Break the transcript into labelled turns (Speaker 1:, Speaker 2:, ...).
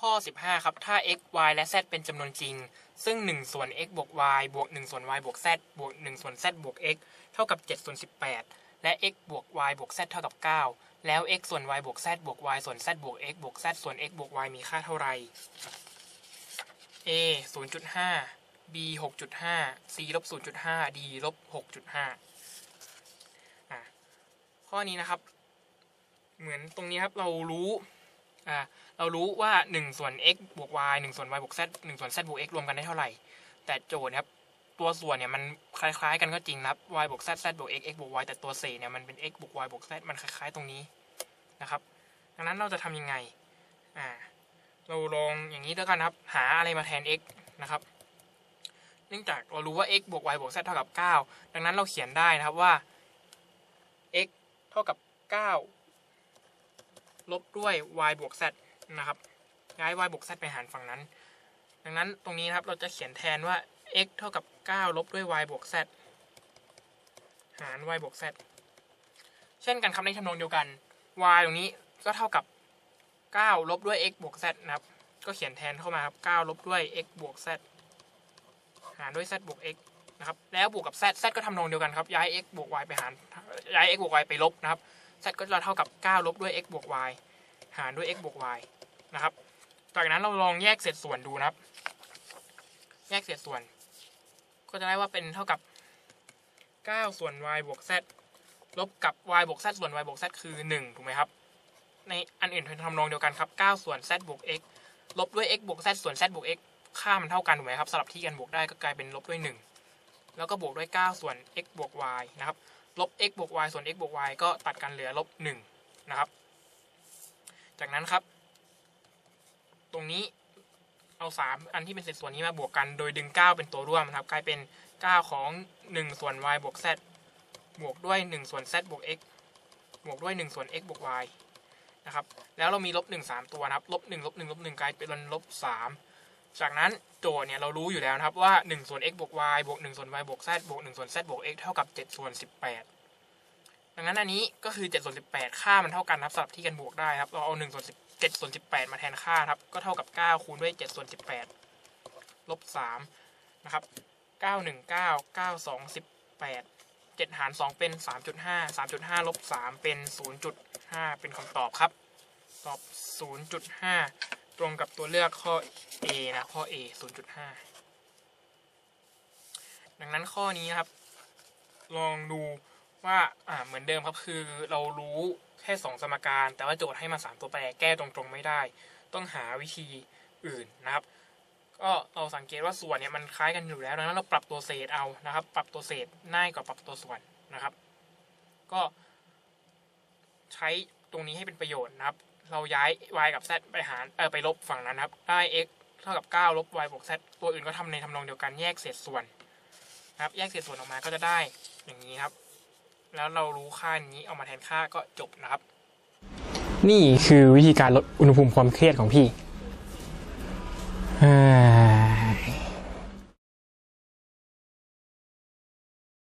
Speaker 1: ข้อ 15 ครับ ถ้า x y และ z เป็นจำนวนจริง ซึ่ง 1 ส่วน x บวก y บวก 1 ส่วน y บวก z บวก 1 ส่วน z บวก x เท่ากับ 7 ส่วน 18 และ x บวก y บวก z เท่ากับ 9 แล้ว x ส่วน y บวก z บวก y ส่วน z บวก x บวก z ส่วน x บวก y มีค่าเท่าไหร่ a 0.5 b 6.5 c ลบ0.5 d ลบ6.5ข้อนี้นะครับ เหมือนตรงนี้ครับเรารู้ อ่าเรารู้ว่า1ส่วน x บวก y 1ส่วน y บวก z 1ส่วน z บวก x รวมกันได้เท่าไหร่ แต่โจทย์นะครับตัวส่วนเนี่ยมันคล้ายๆ กันก็จริงนะครับ y บวก z z บวก x x บวก y แต่ตัวเศษเนี่ยมันเป็น x บวก y บวก z มันคล้ายๆตรงนี้นะครับ ดังนั้นเราจะทำยังไงอ่าเราลองอย่างนี้แล้วกันครับ หาอะไรมาแทน x นะครับเนื่องจากเรารู้ว่า x บวก y บวก z เท่ากับ 9 ดังนั้นเราเขียนได้นะครับว่า x เท่ากับ 9 ลบด้วย y บวก z นะครับ ย้าย y บวก z ไปหารฝั่งนั้น ดังนั้นตรงนี้นะครับเราจะเขียนแทนว่า x เท่ากับ 9 ลบด้วย y บวก z หาร y บวก z เช่นกันครับในทำนองเดียวกัน y ตรงนี้ก็เท่ากับ 9 ลบด้วย x บวก z นะครับ ก็เขียนแทนเข้ามาครับ 9 ลบด้วย x บวก z หารด้วย z บวก x นะครับ แล้วบวกกับ z z ก็ทำนองเดียวกันครับ ย้าย x บวก y ไปหาร ย้าย x บวก y ไปลบนะครับ z ก็จะเท่ากับ 9 ลบด้วย x บวก y หารด้วย x บวก y นะครับ จากนั้นเราลองแยกเศษส่วนดูนะครับ แยกเศษส่วน ก็จะได้ว่าเป็นเท่ากับ 9 ส่วน y บวก z ลบกับ y บวก z ส่วน y บวก z คือ 1 ถูกไหมครับ ในอันอื่นทำนองเดียวกันครับ 9 ส่วน z บวก x ลบด้วย x บวก z ส่วน z บวก x ค่ามันเท่ากันถูกไหมครับสลับที่กันบวกได้ก็กลายเป็นลบด้วย 1 แล้วก็บวกด้วย 9 ส่วน x บวก y นะครับ ลบ x บวก y ส่วน x บวก y ก็ตัดกันเหลือลบ1นะครับ จากนั้นครับ ตรงนี้เอา 3 อันที่เป็นเศษส่วนนี้มาบวกกัน โดยดึง 9 เป็นตัวร่วมนะครับ กลายเป็น 9 ของ 1 ส่วน y บวก z บวกด้วย 1 ส่วน z บวก x บวกด้วย 1 ส่วน x บวก y นะครับ แล้วเรามีลบ 1 3 ตัวนะครับ ลบ 1 ลบ 1 ลบ 1 กลายเป็นลบ 3 จากนั้นโจทย์เนี่ยเรารู้อยู่แล้วนะครับว่า1ส่วน x บวก y บวก1ส่วน y บวก z บวก1ส่วน z บวก x เท่ากับ7ส่วน18 ดังนั้นอันนี้ก็คือ7ส่วน18 ค่ามันเท่ากันนะครับสลับที่กันบวกได้ครับเราเอา1ส่วน7ส่วน18 มาแทนค่าครับก็เท่ากับ 9 คูณด้วย7ส่วน18ลบ3นะครับ9 1 9 9 2 18 7 หาร 2 เป็น 3.5 3.5ลบ3เป็น 0.5 เป็นคำตอบครับ ตอบ 0.5 ตรงกับตัวเลือกข้อ A นะข้อ A 0.5 ดังนั้นข้อนี้นะครับ ลองดูว่าอ่าเหมือนเดิมครับคือเรารู้แค่ 2 สมการ แต่ว่าโจทย์ให้มา 3 ตัวแปรแก้ตรงๆไม่ได้ ต้องหาวิธีอื่นนะครับ ก็เราสังเกตว่าส่วนเนี่ยมันคล้ายกันอยู่แล้วดังนั้นเราปรับตัวเศษเอานะครับ ปรับตัวเศษง่ายกว่าปรับตัวส่วนนะครับ ก็ใช้ตรงนี้ให้เป็นประโยชน์นะครับ เราย้าย y กับ z ไปหารเออไปลบฝั่งนั้นครับ ได้ x เท่ากับ 9 ลบ y บวก z ตัวอื่นก็ทำในทำนองเดียวกันแยกเศษส่วนนะครับ แยกเศษส่วนออกมาก็จะได้อย่างนี้ครับ แล้วเรารู้ค่านี้เอามาแทนค่าก็จบนะครับ นี่คือวิธีการลดอุณหภูมิความเครียดของพี่อ่า